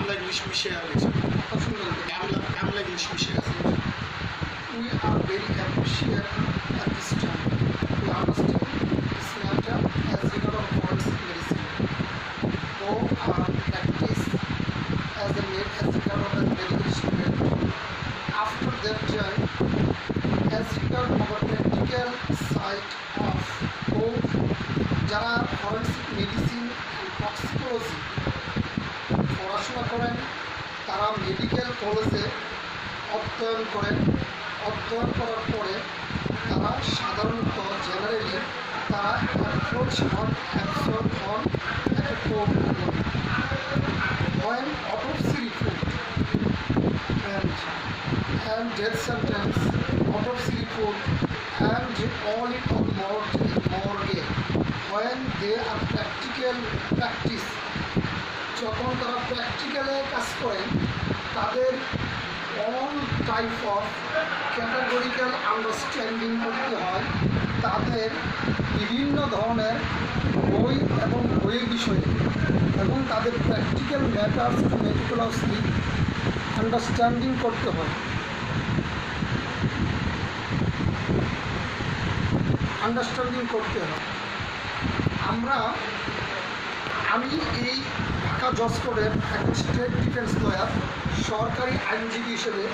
Bangla English মিশিয়ে গেছে কত সুন্দর বাংলা বাংলা ইংলিশ মিশিয়ে গেছে we are very appreciative at this time. We understand this matter as regard of forensic medicine. Who are practiced as a med- as regard of a medical student. After that time, as regard of a practical side of both যারা forensic medicine and toxicology পড়াশোনা করেন তারা medical কলেজে অধ্যয়ন করেন অধ্যয়ন করার পরে তারা সাধারণত জেনারেলি তারা অ্যাপ্রোচ হন অ্যাবসর্ব হন একটা court when autopsy report and and death sentence autopsy report and all in on morgue when they are practical, practice, যখন তারা প্র্যাকটিক্যালে কাজ করেন, তাদের all type of categorical understanding করতে হয়, তাদের বিভিন্ন ধরনের বই এবং বইয়ের বিষয়ে, এবং তাদের প্র্যাকটিক্যাল ম্যাটার্স মেটিকুলাসলি আন্ডারস্ট্যান্ডিং করতে হয়। আন্ডারস্ট্যান্ডিং করতে হয় আমরা আমি এই ঢাকা জজ কোর্টের একজন স্টেট ডিফেন্স লয়ার সরকারি আইনজীবী হিসেবে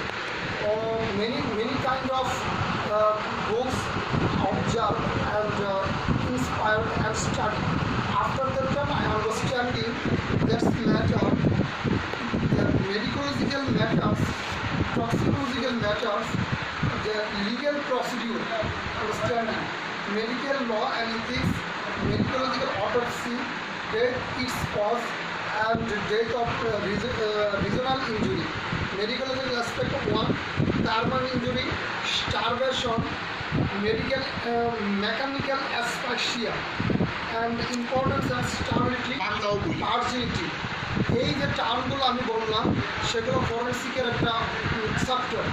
many many kind of books observe and inspire and study after that time I understanding that's matter medical matters, toxicological matters, the legal procedure, understanding, medical law and ethics, medicological autopsy, death, its cause, and death of uh, reason- uh, regional injury. Medicological aspect of one, thermal injury, starvation, medical uh, mechanical asphyxia, and importance and stability, virginity এই যে টার্মগুলো আমি বললাম সেগুলো ফরেন্সিকের একটা chapter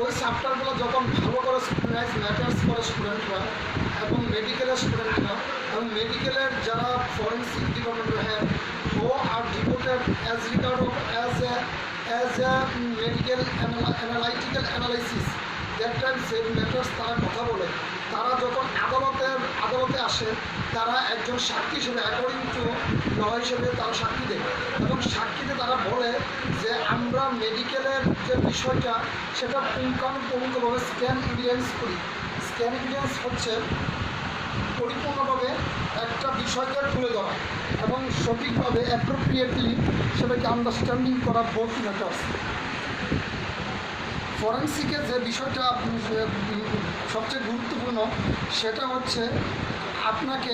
ওই চ্যাপ্টারগুলো যখন ভালো করে স্টুডেন্ট ম্যাটার্স করে স্টুডেন্টরা এবং মেডিকেলের স্টুডেন্টরা এবং মেডিকেলের যারা ফরেন্সিক ডিপার্টমেন্ট হ্যাড ও আর deported as regard of as as a medical analytical analysis that time save matters তারা কথা বলে, তারা যখন আদালতের আদালতে আসে, তারা একজন সাক্ষী হিসেবে অ্যাকর্ডিং টু ল হিসেবে তারা সাক্ষী দেয়। এবং সাক্ষীতে তারা বলে যে, আমরা মেডিকেলের যে বিষয়টা, সেটা পুঙ্খানুপুঙ্খভাবে স্ক্যান ইভিডেন্স করি। স্ক্যান ইভিডেন্স হচ্ছে পরিপূর্ণভাবে একটা বিষয়কে তুলে ধরা এবং সঠিকভাবে অ্যাপ্রোপ্রিয়েটলি সেটাকে আন্ডারস্ট্যান্ডিং করা বোথ ম্যাটার্স ফরেন্সিকের যে বিষয়টা সবচেয়ে গুরুত্বপূর্ণ, সেটা হচ্ছে আপনাকে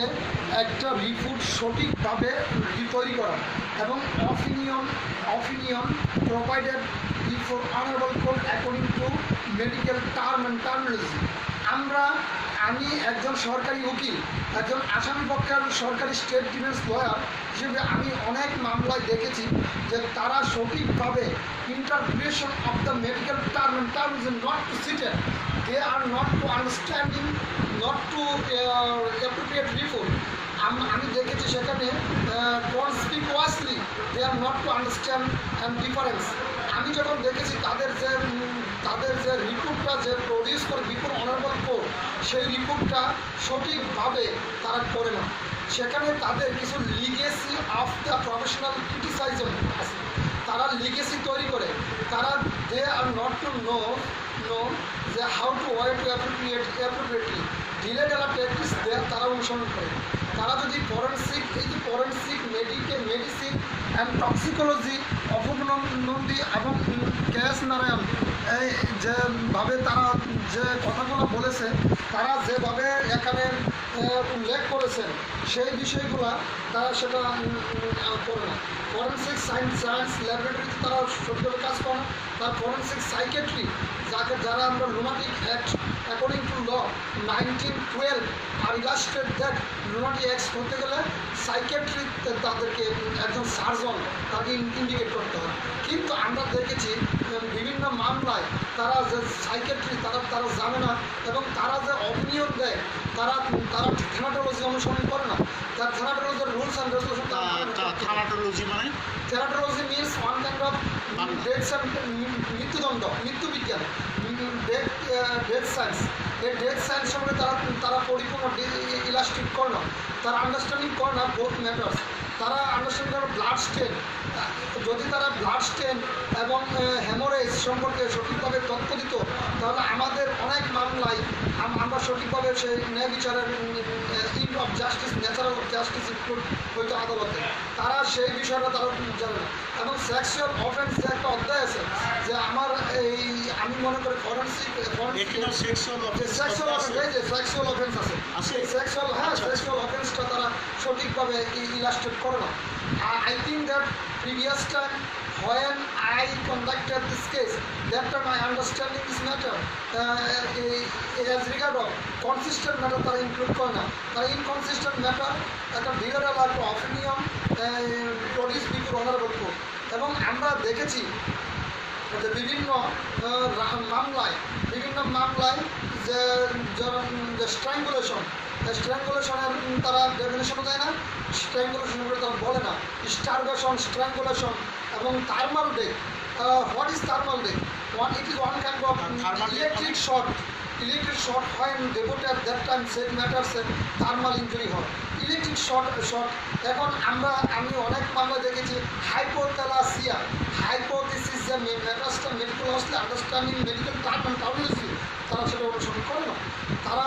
একটা রিপোর্ট সঠিকভাবে তৈরি করা এবং opinion opinion provided before honourable court according to medical term and terminology আমরা আমি একজন সরকারি উকিল, একজন আসামি পক্ষের সরকারি স্টেট ডিফেন্স লয়ার হিসেবে আমি অনেক মামলায় দেখেছি যে তারা সঠিকভাবে interpretation of the medical term and terms not to cited they are not to understanding not to appropriate report আমি দেখেছি সেখানে conspicuously they are not to understand and difference আমি যখন দেখেছি তাদের যে তাদের যে রিপোর্টটা যে প্রডিউস করে বিপুল অনারেবল কোর্ট সেই রিপোর্টটা সঠিকভাবে তারা করে না। সেখানে তাদের কিছু legacy of the professional criticism আছে। তারা লিগেসি তৈরি করে। তারা they are not to know know যে how to why to appropriate appropriately dealed একটা প্র্যাকটিস তারা অনুসরণ করে। তারা যদি ফরেন্সিক এই যে forensic medic medicine and toxicology অপনন্দী এবং ক্যাশ নারায়ণ যেভাবে তারা যে কথাগুলো বলেছে, তারা যেভাবে এখানে উল্লেখ করেছেন, সেই বিষয়গুলো তারা সেটা করে না। ফরেন্সিক সায়েন্স সায়েন্স ল্যাবরেটরিতে তারা সঠিকভাবে কাজ করে না। তার ফরেন্সিক সাইকেট্রি যাকে, যারা আমরা lunatic act according to law nineteen twelve R illustrate that lunatic এক্স করতে গেলে সাইকেট্রিক তাদেরকে একজন সার্জন তাকে ইন্ডিকেট করতে হয়। কিন্তু আমরা দেখেছি বিভিন্ন মামলায় তারা যে সাইকেট্রি তারা তারা জানে না এবং তারা যে অপিনিয়ন দেয় তারা তারা থেমাটোলজি অনুসরণ করে না। The thanatology rules and regulations. Thanatology মানে? one kind of Bangla. death and মৃত্যুদণ্ড মৃত্যু বিজ্ঞান ডেথ ডেথ সায়েন্স এই ডেথ সায়েন্স সম্পর্কে তারা তারা পরিপূর্ণ ইলাস্ট্রিক করে না। তারা আন্ডারস্ট্যান্ডিং করে না বোথ ম্যাটার্স তারা আন্ডারস্ট্যান্ডিং করে ব্লাড স্টেন যদি তারা ব্লাড স্টেন এবং হেমোরেজ সম্পর্কে সঠিকভাবে তথ্য দিত তাহলে আমাদের অনেক মামলায় আমরা সঠিকভাবে সেই ন্যায় বিচারের in of justice natural of justice হইতো আদালতে। তারা সেই বিষয়টা তারা জানে না। এবং সেক্সুয়াল অফেন্স যে একটা অধ্যায় আছে যে আমার এই আমি মনে করি forensic sexual sexual offence sexual আছে? এই সেক্সুয়াল হ্যাঁ আচ্ছা, আচ্ছা। সেক্সুয়াল অফেন্সটা তারা সঠিকভাবে ইলাস্ট্রেট করে না। I think that previous time when I conducted this case, time I understanding this matter uh, as regard of consistent matter তারা ইনক্লুড করে না তারা ইনকনসিস্টেন্ট ম্যাটার একটা বিগারাল একটা opinion produce before honourable court এবং আমরা দেখেছি যে বিভিন্ন মামলায় বিভিন্ন মামলায় যে স্ট্র্যাঙ্গুলেশন স্ট্র্যাঙ্গুলেশনের তারা ডেফিনেশনও দেয় না স্ট্র্যাঙ্গুলেশন তারা বলে না। স্টারভেশন স্ট্র্যাঙ্গুলেশন এবং thermal day what is thermal day one it is one kind of Thermal day electric short electric short হয় অ্যাট দ্যাট টাইম সেট ম্যাটার্সে থার্মাল ইঞ্জুরি হয়। ইলেকট্রিক শর্ট শর্ট এখন আমরা আমি অনেক মামলা দেখেছি হাইপোথ্যালাসিয়া হাইপোথিসিস যে ম্যাটার্সটা মেডিকেল আসলে understanding medical term and terminology তারা সেটা অনুসরণ করে না। তারা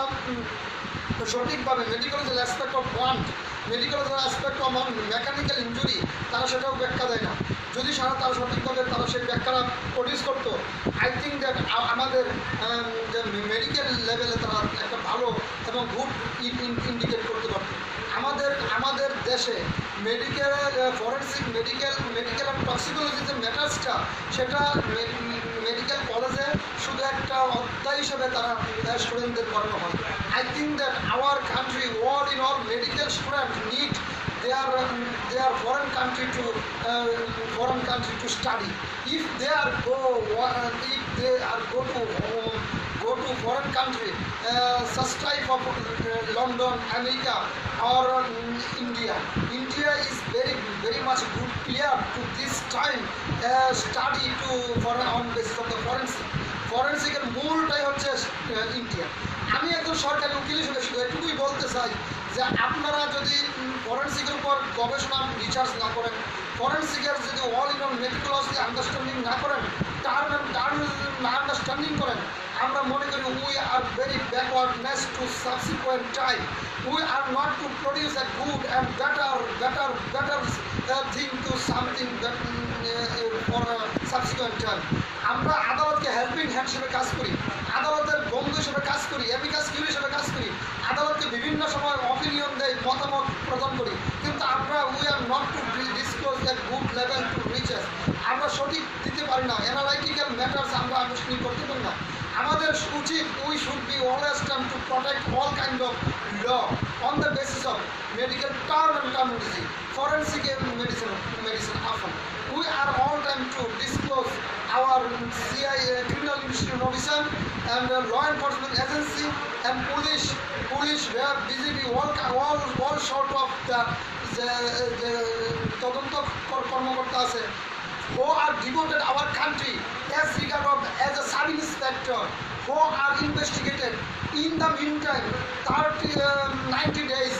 সঠিকভাবে মেডিকেল যে অ্যাসপেক্ট অফ ওয়ান্ট মেডিকেল যে অ্যাসপেক্ট অফ মেকানিক্যাল ইঞ্জুরি তারা সেটাও ব্যাখ্যা দেয় না। যদি সারা তারা সঠিকভাবে তারা সেই ব্যাখ্যাটা প্রডিউস করতো। আই থিঙ্ক দ্যাট আমাদের যে মেডিকেল লেভেলে তারা একটা ভালো এবং গুড ইন্ডিকেট করতে পারতো। আমাদের আমাদের দেশে medical forensic medical medical and toxicology যে ম্যাটার্সটা সেটা মেডিকেল কলেজে শুধু একটা অধ্যায় হিসেবে তারা স্টুডেন্টদের পড়ানো হয়। I think that our country world in all medical student need their um, their foreign country to uh, foreign country to study if they are go uh, if they are go to uh, go to foreign country uh, such type of uh, london america or um, india india is very very much good player to this time uh, study to for on basis of the forensic ফরেন্সিকের মূলটাই হচ্ছে India আমি একজন সরকারি উকিল হিসেবে শুধু এটুকুই বলতে চাই যে আপনারা যদি ফরেন্সিকের উপর গবেষণা রিসার্চ না করেন, ফরেন্সিকের যদি অল ইন মেডিকোলজি আন্ডারস্ট্যান্ডিং না করেন টার্ম টার্ম না আন্ডারস্ট্যান্ডিং করেন, আমরা মনে করি we are very backward backwardness to subsequent time we are not to produce a good and better better better thing to something for subsequent time আমরা আদালতকে helping hand হিসেবে কাজ করি আদালতের বন্ধু হিসেবে কাজ করি এপিকাস কিউ হিসেবে কাজ করি আদালতকে বিভিন্ন সময় অপিনিয়ন দেয় মতামত প্রদান করি কিন্তু আমরা we are not to disclose that good level to reaches আমরা সঠিক দিতে পারি না। অ্যানালাইটিক্যাল ম্যাটার্স আমরা আনুষ্ঠানিক করতে পারি না। আমাদের উচিত we should be always term to protect all kind of law on the basis of medical term and term medicine forensic medicine medicine আসন we are all time to disclose our CI criminal institute officer and law enforcement agency and police police war BGB all all all sort of the তদন্ত কর্মকর্তা আছে। Who are devoted our country as regard of as a sub inspector, who are investigated in the mean time thirty ninety days.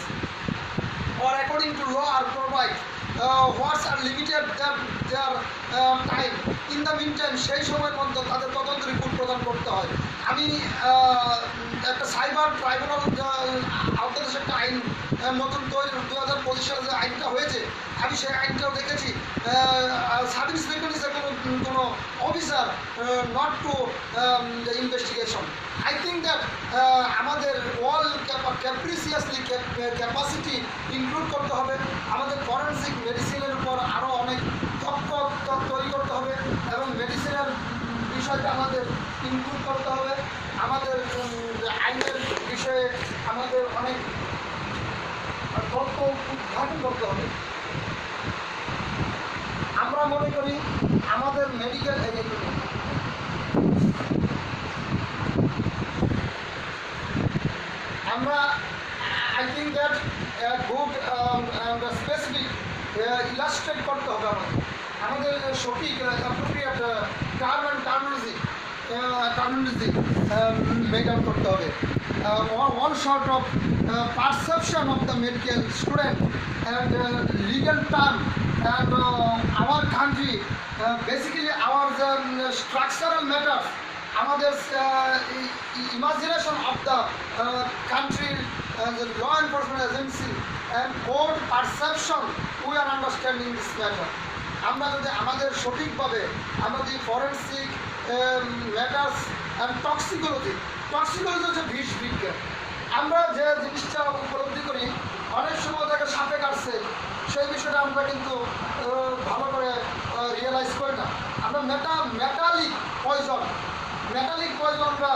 Or according to law are provide what's are limited their time in the mean time সেই সময়ের মধ্যে তাদের তদন্ত report প্রদান করতে হয়। আমি একটা সাইবার ট্রাইব্যুনাল আওতা দেশে একটা আইন নতুন তৈরি দু হাজার পঁচিশ সালে যে আইনটা হয়েছে, আমি সেই আইনটাও দেখেছি। সাব ইন্সপেক্টর হিসেবে কোনো কোনো officer not to investigation I think that আমাদের অল ক্যাপ্রিসিয়াসলি ক্যাপাসিটি ইনক্লুড করতে হবে। আমাদের ফরেন্সিক মেডিসিনের উপর আরও অনেক তথ্য তৈরি করতে হবে এবং মেডিসিনের বিষয়টা আমাদের ইনক্লুড করতে হবে। আমাদের বিষয়ে আমাদের অনেক তথ্য উদ্ঘাটন করতে হবে। আমরা মনে করি আমাদের মেডিকেল আমরা I think that good specific illustrate করতে হবে আমাদের। আমাদের সঠিক term and terminology terminology make up করতে হবে। All sort of perception of the medical student and legal term and our country basically our structural matter আমাদের imagination of the country law enforcement agency and court perception we are understanding this matter আমরা যদি আমাদের সঠিকভাবে আমরা যদি forensic matters and toxicology toxicology হচ্ছে বিষ বিজ্ঞান। আমরা যে জিনিসটা উপলব্ধি করি, অনেক সময় তাকে সাপে কাটছে, সেই বিষয়টা আমরা কিন্তু ভালো করে রিয়েলাইজ করি না। আমরা meta metallic poison metallic poison আমরা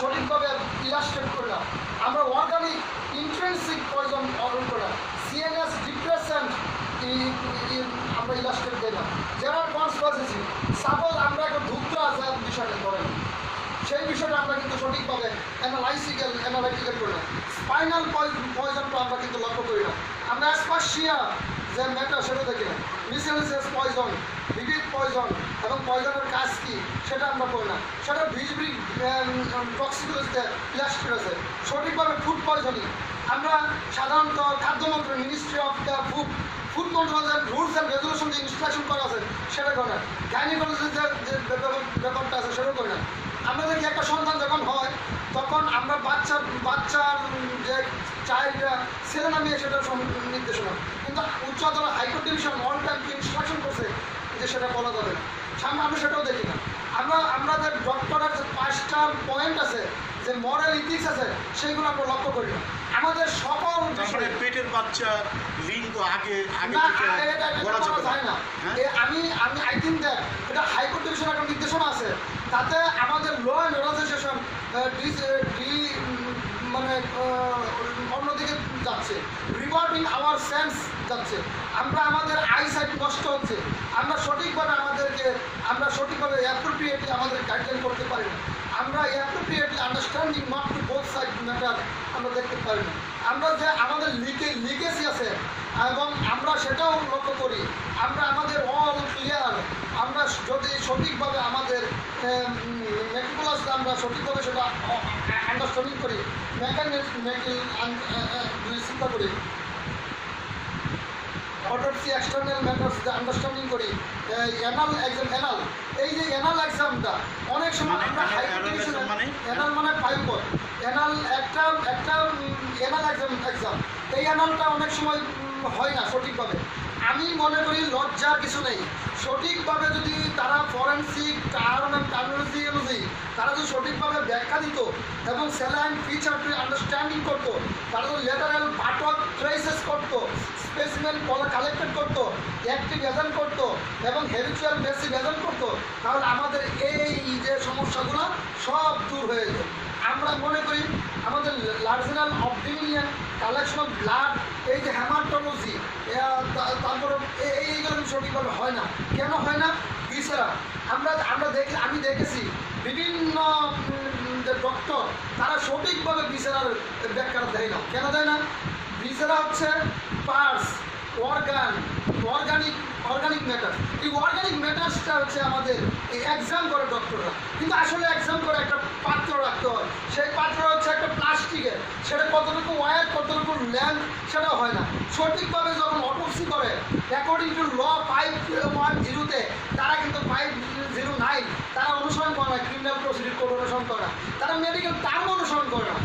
সঠিকভাবে ইলাস্ট্রেট করি না। আমরা অর্গানিক ইন্ট্রেন্সিক পয়জন অর্জন করি না সিএনএস ডিপ্রেশন আমরা ইলাস্ট্রেট দিই না জেনারেল কনসপারেসি সাপোজ আমরা একটা ধুত্র আছে বিষয়টা ধরেন সেই বিষয়টা আমরা কিন্তু সঠিকভাবে অ্যানালাইসিক্যাল অ্যানালাইটিক্যাল করি না স্পাইনাল পয়জনটা আমরা কিন্তু লক্ষ্য করি না। আমরা অ্যাসপাসিয়া যে ম্যাটার সেটা দেখি না মিসেলিসিয়াস পয়জন বিবিধ পয়জন এবং পয়জনের কাজ কী সেটা আমরা করি না সেটা ভিজবিক টক্সিকোলজিতে ইলাস্ট্রেট আছে সঠিকভাবে ফুড পয়জনিং আমরা সাধারণত খাদ্যমন্ত্রী ministry of the food food control and rules and regulation যে ইনস্ট্রাকশন করা আছে, সেটা করে না গাইনিকোলজির যে যে ব্যাপার- ব্যাপারটা আছে, সেটাও করে না আমরা দেখি একটা সন্তান যখন হয় তখন আমরা বাচ্চার বাচ্চার যে চাইল্ডরা ছেলে না মেয়ে সেটা নির্দেশনা। কিন্তু উচ্চ আদালত high court division all time instruction করছে যে সেটা বলা যাবে না। সামনে আমরা সেটাও দেখি না। আমরা আমাদের ডক্টরের যে পাঁচটা পয়েন্ট আছে যে মরাল ইথিক্স আছে সেইগুলো আমরা লক্ষ্য করি না। আমাদের সকল তারপরে পেটের বাচ্চা লিঙ্গ আগে আগে না হ্যাঁ? আমি আমি আই থিঙ্ক দ্যাট এটা হাইকোর্ট ডিভিশন একটা নির্দেশনা আছে। তাতে আমাদের ল অ্যান্ড ডি মানে অন্যদিকে যাচ্ছে। রিভার্টিং আওয়ার সেন্স যাচ্ছে। আমরা আমাদের আইসাইট নষ্ট হচ্ছে। আমরা সঠিকভাবে আমাদেরকে, আমরা সঠিকভাবে অ্যাপ্রোপ্রিয়েটলি আমাদের গাইডলাইন করতে পারি না। আমরা appropriately understanding not to both side matter আমরা দেখতে পারি না। আমরা যে আমাদের লিকে লিগেসি আছে, এবং সেটাও লক্ষ্য করি আমরা আমাদের অল ক্লিয়ার আমরা যদি সঠিকভাবে আমাদের মেটিকুলাস আমরা সঠিকভাবে সেটা আন্ডারস্ট্যান্ডিং করি মেকানিক মেকিং চিন্তা করি অটোপসি এক্সটার্নাল ম্যাটার্স যে আন্ডারস্ট্যান্ডিং করি অ্যানাল এক্সাম অ্যানাল এই যে অ্যানাল এক্সামটা অনেক সময় মানে আমরা মানে? অ্যানাল মানে ফাইভ অ্যানাল একটা একটা অ্যানাল এক্সাম এক্সাম এই অ্যানালটা অনেক সময় হয় না সঠিকভাবে। আমি মনে করি লজ্জার কিছু নেই। সঠিকভাবে যদি তারা ফরেন্সিক টার্ম অ্যান্ড টার্মিনোলজি অনুযায়ী তারা যদি সঠিকভাবে ব্যাখ্যা দিত এবং স্যালাইন ফিচার আন্ডারস্ট্যান্ডিং করতো, তারা যদি লেটারাল বাটক ট্রেসেস করতো স্পেসিমেন কালেক্টেড করতো অ্যাক্টিভ এজেন্ট করতো এবং হেরিচুয়াল বেসি এজেন্ট করতো, তাহলে আমাদের এই যে সমস্যাগুলো সব দূর হয়ে যেত। আমরা মনে করি আমাদের লার্জিনাল অবডিমিনিয়ান কালেকশন অফ ব্লাড এই যে হ্যামাটোলজি তারপরে এই- ধরনের সঠিকভাবে হয় না। কেন হয় না? বিচারা আমরা আমরা দেখি আমি দেখেছি বিভিন্ন যে ডক্টর তারা সঠিকভাবে বিচারার ব্যাখ্যা দেয় না। কেন দেয় না? বিচারা হচ্ছে পার্স অর্গান অর্গানিক অর্গানিক ম্যাটার এই অর্গানিক ম্যাটার্সটা হচ্ছে আমাদের এই এক্সাম করে ডক্টররা কিন্তু আসলে এক্সাম করে একটা পাত্র রাখতে হয়। সেই পাত্র হচ্ছে একটা প্লাস্টিকের সেটা কতটুকু ওয়ার কতটুকু ল্যান্ড সেটাও হয় না। সঠিকভাবে যখন অটোপসি করে according to law five one জিরোতে তারা কিন্তু ফাইভ জিরো নাইন তারা অনুসরণ করে না ক্রিমিনাল প্রসিডিউর কোড অনুসরণ করে না। তারা মেডিকেল টার্ম অনুসরণ করে না।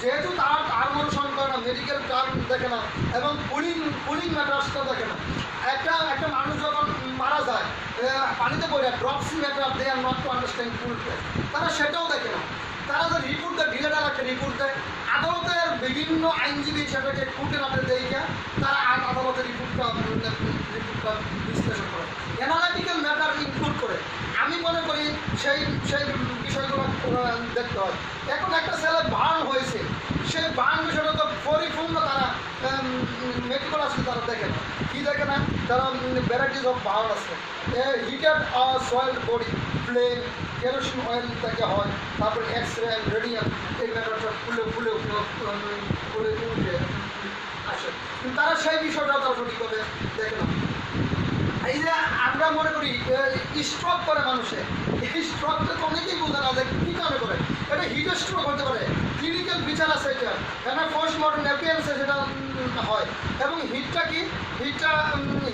যেহেতু তারা টার্ম অনুসরণ করে না মেডিকেল টার্ম দেখে না, এবং পুলিং পুলিং ম্যাটার্সটা দেখে না একটা একটা মানুষ যখন মারা যায় আহ, পানিতে পড়ে dropsy matter they are not to understand full তারা সেটাও দেখে না। তারা যে রিপোর্ট দেয় ডিলেটার একটা রিপোর্ট দেয়। আদালতের বিভিন্ন আইনজীবী সেটাকে কুটে নাটে দেখে তারা আদালতের রিপোর্টটা রিপোর্টটা বিশ্লেষণ করে। অ্যানালাইটিক্যাল ম্যাটার ইনক্লুড করে। আমি মনে করি সেই সেই বিষয়গুলো দেখতে হয়। এখন একটা ছেলে বার্ন হয়েছে। সেই বার্ন বিষয়টা তো পরিপূর্ণ তারা মেডিকেল আসলে তারা দেখে না। কি দেখে না? তারা ভ্যারাইটিস অফ বার্ন আছে। Heated soil body, flame, kerosene oil থেকে হয়, তারপরে এক্স রে রেডিয়াম, এই ম্যাটারটা ফুলে ফুলে ফুলে উঠে আসে। কিন্তু তারা সেই বিষয়টা তারা সঠিকভাবে দেখে না। এই যে আমরা মনে করি স্ট্রোক করে মানুষে। এই স্ট্রোকটা তো অনেকেই বোঝে না যে কী কারণে করে। এটা হিট স্ট্রোক হতে পারে ক্লিনিক্যাল ফিচার আছে এটা। পোস্ট মডার্ন অ্যাপিয়ারেন্সে সেটা হয়। এবং হিটটা কি? হিটটা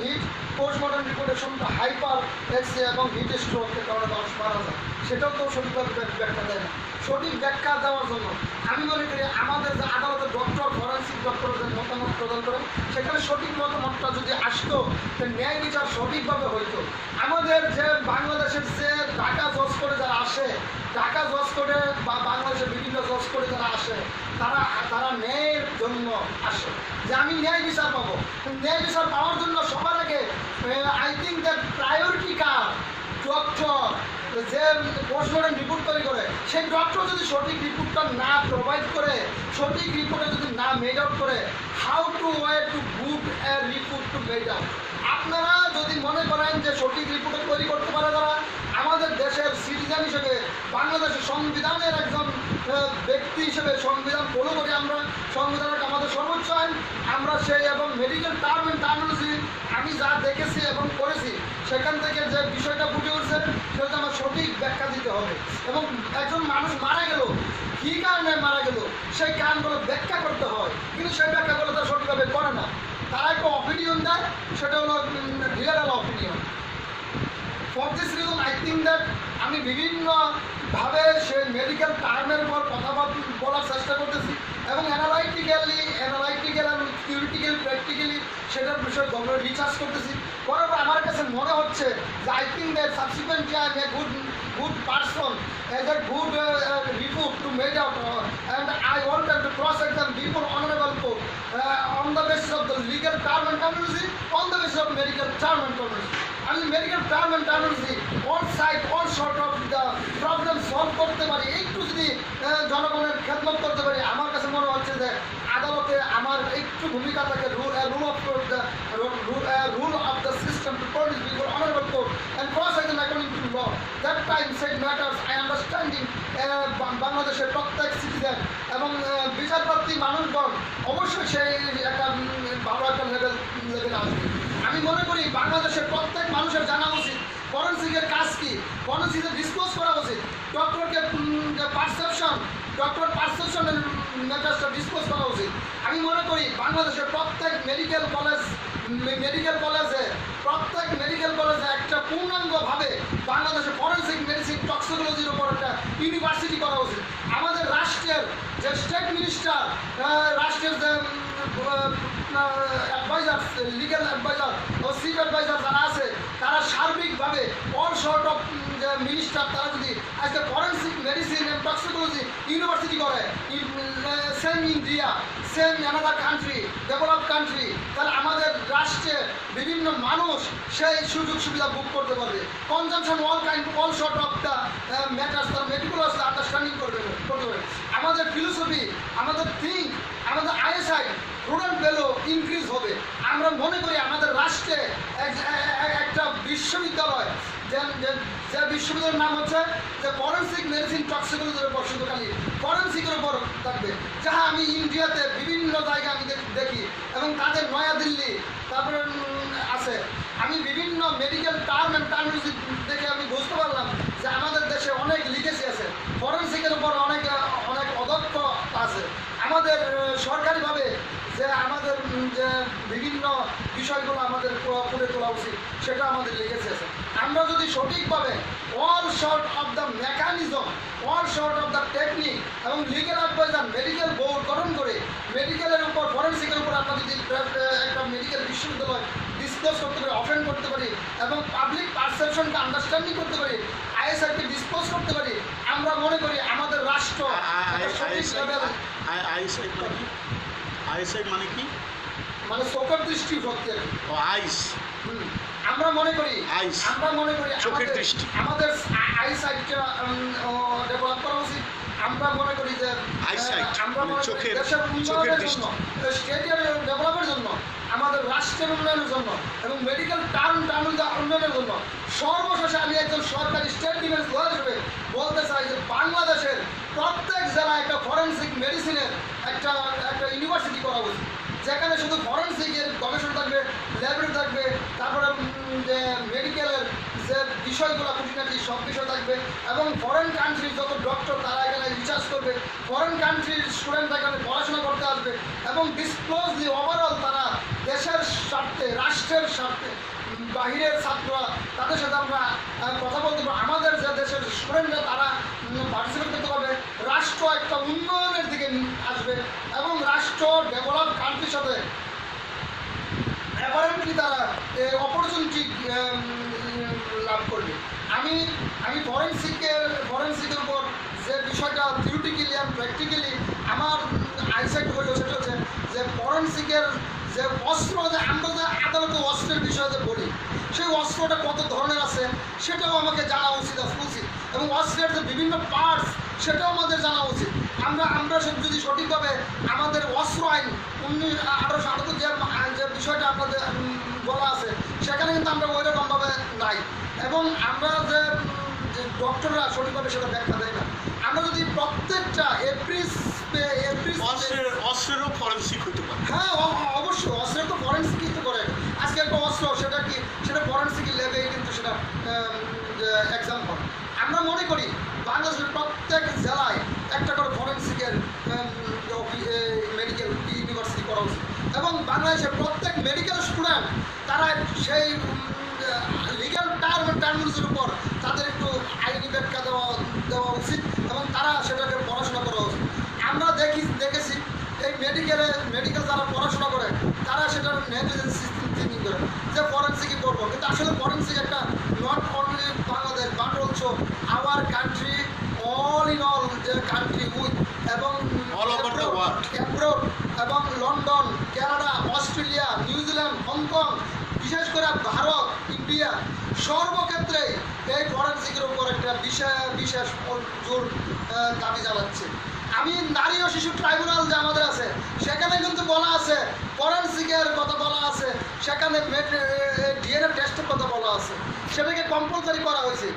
হিট পোস্ট মডার্ন রিপোর্টেশনটা হাইপার এক্স এবং হিট স্ট্রোকের কারণে মানুষ মারা যায়। সেটাও তো সঠিকভাবে ব্যাখ্যা দেয় না। সঠিক ব্যাখ্যা দেওয়ার জন্য আমি মনে করি আমাদের যে আদালতের ডক্টর ফরেন্সিক ডক্টর যে মতামত প্রদান করেন, সেখানে সঠিক মতামতটা যদি আসতো, তো ন্যায় বিচার সঠিকভাবে হইতো। আমাদের যে বাংলাদেশের যে ঢাকা জজ করে যারা আসে ঢাকা জজ করে বা বাংলাদেশের বিভিন্ন জজ করে যারা আসে তারা তারা ন্যায়ের জন্য আসে। যে আমি ন্যায় বিচার পাবো। ন্যায় বিচার পাওয়ার জন্য সবার আগে আই থিঙ্ক দ্যাট প্রায়োরিটি কার? ডক্টর যে পোস্টমর্টম রিপোর্ট তৈরি করে, সেই ডক্টর যদি সঠিক রিপোর্টটা না প্রোভাইড করে, সঠিক রিপোর্টে যদি না মেড আউট করে how to way to good a report to made out আপনারা যদি মনে করেন যে সঠিক রিপোর্ট তৈরি করতে পারে তারা, আমাদের দেশের সিটিজেন হিসেবে বাংলাদেশের সংবিধানের একজন ব্যক্তি হিসেবে সংবিধান ফলো করি আমরা সংবিধানের আমাদের সর্বোচ্চ আইন, আমরা সেই এবং মেডিকেল টার্ম অ্যান্ড টার্মিনোলজি আমি যা দেখেছি এবং করেছি, সেখান থেকে যে বিষয়টা ফুটে উঠছে, সেটা আমার সঠিক ব্যাখ্যা দিতে হবে। এবং একজন মানুষ মারা গেল, কী কারণে মারা গেল, সেই কারণগুলো ব্যাখ্যা করতে হয়। কিন্তু সেই ব্যাখ্যাগুলো তারা সঠিকভাবে করে না। তারা একটা অপিনিয়ন দেয়, সেটা হলো ডিলারাল opinion for this reason I think that আমি ভাবে সে মেডিকেল টাইমের পর কথা বলার চেষ্টা করতেছি এবং অ্যানালাইটিক্যালি অ্যানালাইটিক্যাল এবং থিওরিটিক্যাল প্র্যাকটিক্যালি সেটার বিষয়ে গভর্নর রিচার্জ করতেছি। করার আমার কাছে মনে হচ্ছে যে I think that subsequent year a good good person as a good report to made out and I want to cross একদম before honourable co on the basis of the legal term and কন্ট্রোলসি on the basis of medical term and কন্ট্রোলসি term medical term and terminology, all side, all sort of the problem solve করতে পারি। একটু যদি জনগণের খেদমত করতে পারি আমার কাছে মনে হচ্ছে যে আদালতে আমার একটু ভূমিকা থাকে rule rule of the rule of the system to produce before honourable court and cross exam according to law that time set matters I understanding বাংলাদেশের প্রত্যেক সিটিজেন এবং বিচারপ্রার্থী মানুষগণ অবশ্যই সেই একটা ভালো একটা লেভেল লেভেলে আসবে। আমি মনে করি বাংলাদেশের প্রত্যেক মানুষের জানা উচিত ফরেন্সিকের কাজ কি? ফরেন্সিকের ডিসক্লোজ করা উচিত। ডক্টরকে পারসেপশন ডক্টর পারসেপশনের ম্যাটারটা ডিসক্লোজ করা উচিত। আমি মনে করি বাংলাদেশের প্রত্যেক মেডিকেল কলেজ মেডিকেল কলেজে প্রত্যেক মেডিকেল কলেজে একটা পূর্ণাঙ্গভাবে বাংলাদেশে ফরেন্সিক মেডিসিন টক্সিকোলজির উপর একটা ইউনিভার্সিটি করা উচিত। আমাদের রাষ্ট্রের যে স্টেট মিনিস্টার রাষ্ট্রের যে অ্যাডভাইজার লিগ্যাল অ্যাডভাইজার ও চিফ অ্যাডভাইজার যারা আছে, তারা সার্বিকভাবে অল শর্ট অফ মিনিস্টার তারা যদি আজকে forensic medicine and toxicology university করে same India same another country develop country তাহলে আমাদের রাষ্ট্রে বিভিন্ন মানুষ সেই সুযোগ সুবিধা বুক করতে পারবে। Consumption all kind all sort of the matters তার মেটিকুলাস আন্ডারস্ট্যান্ডিং করবে, করতে পারবে। আমাদের ফিলোসফি আমাদের থিঙ্ক আমাদের আইএসআই প্রোডাক্ট ভ্যালু ইনক্রিজ হবে। আমরা মনে করি আমাদের রাষ্ট্রে একটা বিশ্ববিদ্যালয়, যে বিশ্ববিদ্যালয়ের নাম হচ্ছে যে ফরেন্সিক মেডিসিন টক্সিকোলজির উপর শুধু ফরেন্সিকের উপর থাকবে। যাহা আমি ইন্ডিয়াতে বিভিন্ন জায়গা আমি দেখি এবং তাদের নয়াদিল্লি তারপরে উম, আছে আমি বিভিন্ন মেডিকেল টার্ম অ্যান্ড টার্মিনোলজি দেখে আমি বুঝতে পারলাম যে আমাদের দেশে অনেক লিগেসি আছে ফরেন্সিকের উপর অনেক আহ, অনেক অদক্ষ আছে আমাদের আহ, সরকারিভাবে যে আমাদের উম, যে বিভিন্ন বিষয়গুলো আমাদের করে তোলা উচিত সেটা আমাদের লেগেছে আমরা যদি সঠিকভাবে all sort of the mechanism all sort of the technique এবং লিগেল অ্যাডভাইজার মেডিকেল বোর্ড গঠন করে মেডিকেলের উপর ফরেন্সিকের উপর আমরা যদি একটা মেডিকেল বিশ্ববিদ্যালয় ডিসক্লোজ করতে পারি অফেন্ড করতে পারি এবং পাবলিক পারসেপশনকে আন্ডারস্ট্যান্ডিং করতে পারি আইএসআইকে ডিসক্লোজ করতে পারি আমরা মনে করি আমাদের রাষ্ট্র সঠিক লেভেল আইসাইট মানে কি? মানে চোখের দৃষ্টি ভক্তি আর কি। ও আইস আমরা মনে করি Eyes. আমরা মনে করি চোখের দৃষ্টি। আমাদের ডেভেলপ করা উচিত আমরা মনে করি যে আমরা মানে চোখের- চোখের দৃষ্টি। ডেভেলপের জন্য আমাদের রাষ্ট্রের উন্নয়নের জন্য এবং মেডিকেল টার্ম টার্ম উন্নয়নের জন্য সর্বশেষে আমি একজন সরকারি স্টেট ডিফেন্স লয়ার হিসেবে বলতে চাই যে বাংলাদেশের প্রত্যেক জেলায় একটা ফরেন্সিক মেডিসিনের একটা একটা ইউনিভার্সিটি করা উচিত যেখানে শুধু ফরেন্সিকের গবেষণা থাকবে ল্যাবরেটরি থাকবে, তারপরে যে মেডিকেলের যে বিষয়গুলো খুঁটিনাটি সব বিষয় থাকবে। এবং ফরেন কান্ট্রির যত ডক্টর তারা এখানে রিসার্চ করবে। ফরেন কান্ট্রির স্টুডেন্টরা এখানে পড়াশোনা করতে আসবে। এবং ডিসক্লোজলি ওভারঅল তারা দেশের স্বার্থে, রাষ্ট্রের স্বার্থে বাহিরের ছাত্ররা, তাদের সাথে আমরা কথা বলতে পারব। আমাদের যে দেশের স্টুডেন্টরা তারা পার্টিসিপেট করতে পারবে। রাষ্ট্র একটা উন্নয়নের দিকে আসবে এবং রাষ্ট্র ডেভেলপ কান্ট্রির সাথে অ্যাপারেন্টলি তারা অপরচুনিটি লাভ করবে। আমি আমি ফরেন্সিকের ফরেন্সিকের উপর যে বিষয়টা থিওরিটিক্যালি অ্যান্ড প্র্যাকটিক্যালি আমার আইসাইট হলো সেটা হচ্ছে যে ফরেন্সিকের যে অস্ত্র যে আমরা যে আদালতে অস্ত্রের বিষয়ে বলি, সেই অস্ত্রটা কত ধরনের আছে সেটাও আমাকে জানা উচিত উচিত। এবং অস্ত্রের যে বিভিন্ন পার্টস সেটাও আমাদের জানা উচিত। আমরা আমরা যদি সঠিকভাবে আমাদের অস্ত্র আইন উনিশ আঠারোশো আটাত্তর যে বিষয়টা আপনাদের বলা আছে সেখানে কিন্তু আমরা ওই রকমভাবে নাই এবং আমরা যে ডক্টররা সঠিকভাবে সেটা ব্যাখ্যা দেয় না। আমরা যদি প্রত্যেকটা এপ্রিস এপ্রিস অস্ত্রের অস্ত্রেরও ফরেন্সিক হতে পারে। হ্যাঁ অ- অ- অবশ্যই অস্ত্রের তো ফরেন্সিক কিন্তু করে আজকে একটা অস্ত্র সেটা কি সেটা ফরেন্সিক লেভে কিন্তু সেটা এক্সাম করে আমরা মনে করি বাংলাদেশের প্রত্যেক জেলায় একটা করে ফরেন্সিকের মেডিকেল ইউনিভার্সিটি করা উচিত এবং বাংলাদেশের প্রত্যেক মেডিকেল স্টুডেন্ট তারা সেই লিগ্যাল টার্ম টার্মগুলোর উপর তাদের একটু আইনি ব্যাখ্যা দেওয়া দেওয়া উচিত এবং তারা সেটাকে পড়াশোনা করা উচিত আমরা দেখি দেখেছি এই মেডিকেলে মেডিকেল যারা পড়াশোনা করে তারা সেটার নেগলিজেন্স থিঙ্কিং করে যে ফরেন্সিকই পড়ব কিন্তু আসলে ফরেন্সিক একটা not only Bangladesh but also our country all in all যে কান্ট্রি উইথ এবং All over the world. Abroad এবং London Canada Australia New Zealand Hong Kong বিশেষ করে ভারত ইন্ডিয়া সর্বক্ষেত্রে এই ফরেন্সিকের উপর একটা বিশেষ জোর দাবি জানাচ্ছে। আমি নারী ও শিশু ট্রাইব্যুনাল যে আমাদের আছে, সেখানে কিন্তু বলা আছে ফরেন্সিকের কথা বলা আছে, সেখানে ডিএনএ টেস্টের কথা বলা আছে। সেটাকে কম্পালসারি করা হয়েছে।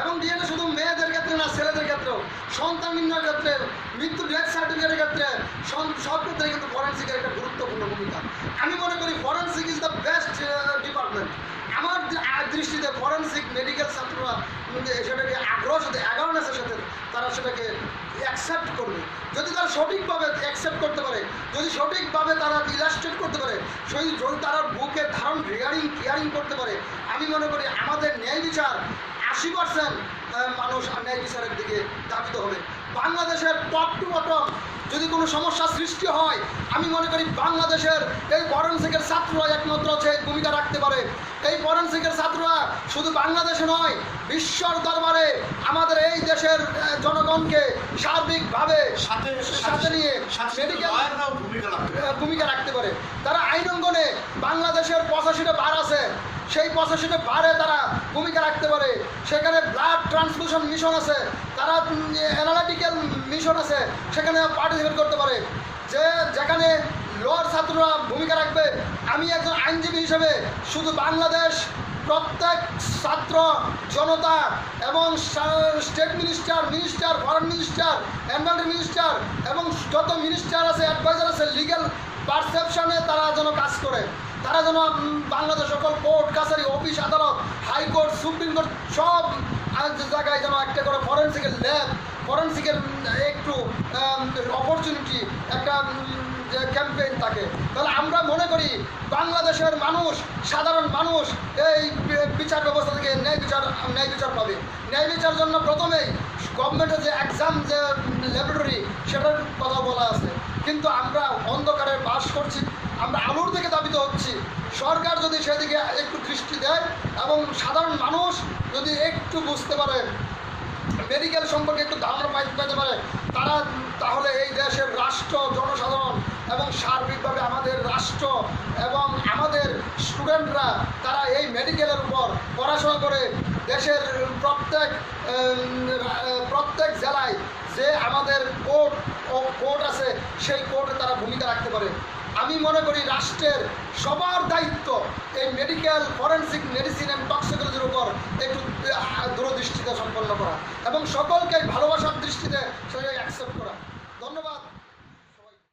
এবং ডিএনএ শুধু মেয়েদের ক্ষেত্রে না, ছেলেদের ক্ষেত্রেও। সন্তান নির্ণয়ের ক্ষেত্রে, মৃত্যু ডেথ সার্টিফিকেটের ক্ষেত্রে সব ক্ষেত্রে কিন্তু ফরেন্সিকের একটা গুরুত্বপূর্ণ ভূমিকা। আমি মনে করি forensic is the best department আমার দৃষ্টিতে ফরেন্সিক মেডিকেল ছাত্ররা উম, সেটাকে আগ্রহ সাথে অ্যাওয়ারনেসের সাথে তারা সেটাকে অ্যাকসেপ্ট করবে। যদি তারা সঠিকভাবে অ্যাকসেপ্ট করতে পারে যদি সঠিকভাবে তারা ইলাস্ট্রেট করতে পারে সেই যদি তারা বুকে ধারণ রিয়ারিং কেয়ারিং করতে পারে আমি মনে করি আমাদের ন্যায় বিচার আশি পার্সেন্ট মানুষ ন্যায় বিচারের দিকে ধাবিত হবে। বাংলাদেশের টপ টু বটম। যদি কোনো সমস্যা সৃষ্টি হয় আমি মনে করি বাংলাদেশের এই ফরেন্সিকের ছাত্ররা একমাত্র সেই ভূমিকা রাখতে পারে। এই ফরেন্সিকের ছাত্ররা শুধু বাংলাদেশে নয় বিশ্বর দরবারে আমাদের এই দেশের জনগণকে সার্বিকভাবে সাথে সাথে নিয়ে মেডিকেল ভূমিকা রাখতে পারে। তারা আইন অঙ্গনে বাংলাদেশের পঁচাশিটা বার আছে। সেই পঁচাশিটা বারে তারা ভূমিকা রাখতে পারে। সেখানে ব্লাড ট্রান্সফিউশন মিশন আছে। তারা অ্যানালিটিক্যাল মিশন আছে, সেখানে পার্টিসিপেট করতে পারে। যে যেখানে লোয়ার ছাত্ররা ভূমিকা রাখবে, আমি একজন আইনজীবী হিসেবে শুধু বাংলাদেশ প্রত্যেক ছাত্র, জনতা এবং state minister minister foreign minister environment minister এবং যত মিনিস্টার আছে অ্যাডভাইজার আছে লিগ্যাল পারসেপশনে তারা যেন কাজ করে। তারা যেন বাংলাদেশ সকল কোর্ট, কাছারি অফিস আদালত হাইকোর্ট সুপ্রিম কোর্ট সব জায়গায় যেন একটা করে ফরেন্সিকের ল্যাব ফরেন্সিকের একটু অপরচুনিটি একটা ক্যাম্পেইন থাকে তাহলে আমরা মনে করি বাংলাদেশের মানুষ, সাধারণ মানুষ, এই বিচার ব্যবস্থা থেকে ন্যায় বিচার ন্যায় বিচার পাবে। ন্যায় বিচার জন্য প্রথমেই গভর্নমেন্টের যে এক্সাম যে ল্যাবরেটরি সেটার কথা বলা আছে। কিন্তু আমরা অন্ধকারে বাস করছি, আমরা আলোর দিকে দাবিত হচ্ছি। সরকার যদি সেদিকে একটু দৃষ্টি দেয় এবং সাধারণ মানুষ যদি একটু বুঝতে পারে মেডিকেল সম্পর্কে একটু ধারণা পেতে পারে। তারা তাহলে এই দেশের রাষ্ট্র, জনসাধারণ এবং সার্বিকভাবে আমাদের রাষ্ট্র এবং আমাদের স্টুডেন্টরা, তারা এই মেডিকেলের উপর পড়াশোনা করে দেশের প্রত্যেক প্রত্যেক জেলায় যে আমাদের কোর্ট ও কোর্ট আছে, সেই কোর্টে তারা ভূমিকা রাখতে পারে। আমি মনে করি রাষ্ট্রের সবার দায়িত্ব এই মেডিকেল ফরেন্সিক মেডিসিন অ্যান্ড টক্সিকোলজির উপর একটু দূরদৃষ্টিতে সম্পন্ন করা এবং সকলকে ভালোবাসার দৃষ্টিতে সেটাকে অ্যাকসেপ্ট করা।